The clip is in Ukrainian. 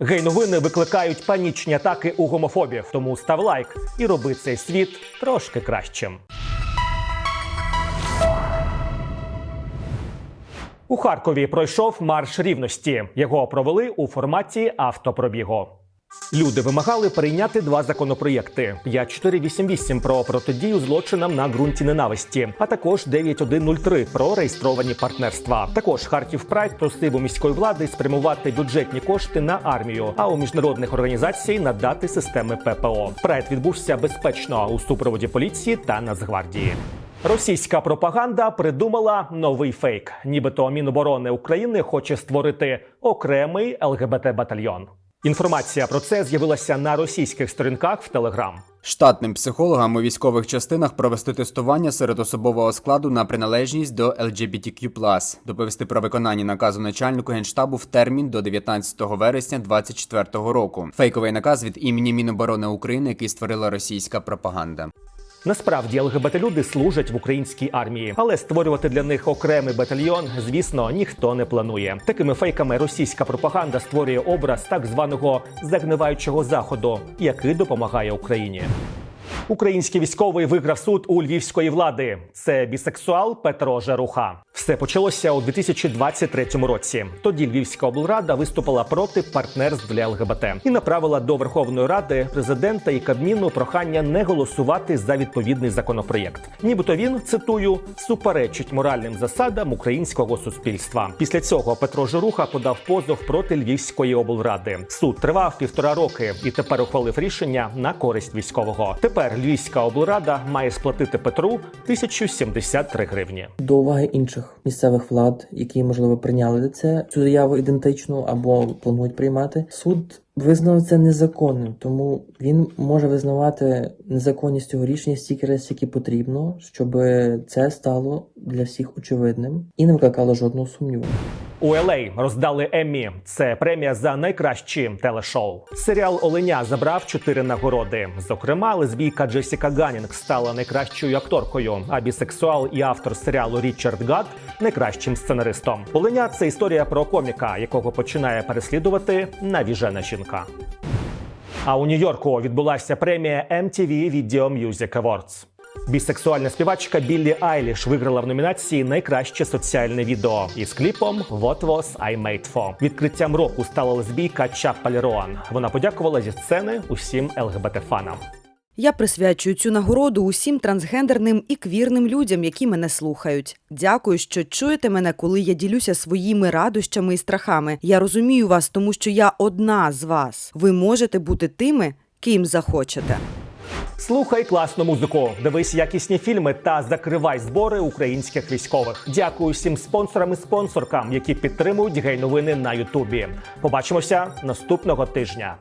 Гей-новини викликають панічні атаки у гомофобів. Тому став лайк і роби цей світ трошки кращим. У Харкові пройшов марш рівності. Його провели у форматі автопробігу. Люди вимагали прийняти два законопроєкти: 5488 про протидію злочинам на ґрунті ненависті, а також 9103 про реєстровані партнерства. Також Харків Прайд просив у міської влади спрямувати бюджетні кошти на армію, а у міжнародних організацій надати системи ППО. Прайд відбувся безпечно у супроводі поліції та Нацгвардії. Російська пропаганда придумала новий фейк, нібито Міноборони України хоче створити окремий ЛГБТ-батальйон. Інформація про це з'явилася на російських сторінках в Телеграм. Штатним психологам у військових частинах провести тестування серед особового складу на приналежність до LGBTQ+, доповісти про виконання наказу начальнику генштабу в термін до 19 вересня 2024 року. Фейковий наказ від імені Міноборони України, який створила російська пропаганда. Насправді ЛГБТ-люди служать в українській армії, але створювати для них окремий батальйон, звісно, ніхто не планує. Такими фейками російська пропаганда створює образ так званого загниваючого заходу, який допомагає Україні. Український військовий виграв суд у львівської влади. Це бісексуал Петро Жаруха. Все почалося у 2023 році. Тоді Львівська облрада виступила проти партнерств для ЛГБТ і направила до Верховної Ради президента і Кабміну прохання не голосувати за відповідний законопроєкт. Нібито він цитую суперечить моральним засадам українського суспільства. Після цього Петро Жаруха подав позов проти Львівської облради. Суд тривав півтора роки і тепер ухвалив рішення на користь військового. Тепер Львівська облрада має сплатити Петру 1073 гривні. до уваги інших місцевих влад, які можливо прийняли це цю заяву ідентичну або планують приймати. Суд визнав це незаконним, тому він може визнавати незаконність цього рішення стільки разів, скільки потрібно, щоб це стало для всіх очевидним і не викликало жодного сумніву. У LA роздали Еммі. Це премія за найкращі телешоу. Серіал Оленя забрав чотири нагороди. Зокрема, лесбійка Джесіка Ганінг стала найкращою акторкою, а бісексуал і автор серіалу Річард Гад найкращим сценаристом. Оленя це історія про коміка, якого починає переслідувати навіжена жінка. А у Нью-Йорку відбулася премія MTV Video Music Awards. Бісексуальна співачка Біллі Айліш виграла в номінації Найкраще соціальне відео із кліпом «What was I made for?». Відкриттям року стала лесбійка Чаппа Лероан. Вона подякувала зі сцени усім ЛГБТ-фанам. Я присвячую цю нагороду усім трансгендерним і квірним людям, які мене слухають. Дякую, що чуєте мене, коли я ділюся своїми радощами і страхами. Я розумію вас, тому що я одна з вас. Ви можете бути тими, ким захочете. Слухай класну музику, дивись якісні фільми та закривай збори українських військових. Дякую всім спонсорам і спонсоркам, які підтримують гей-новини на Ютубі. Побачимося наступного тижня.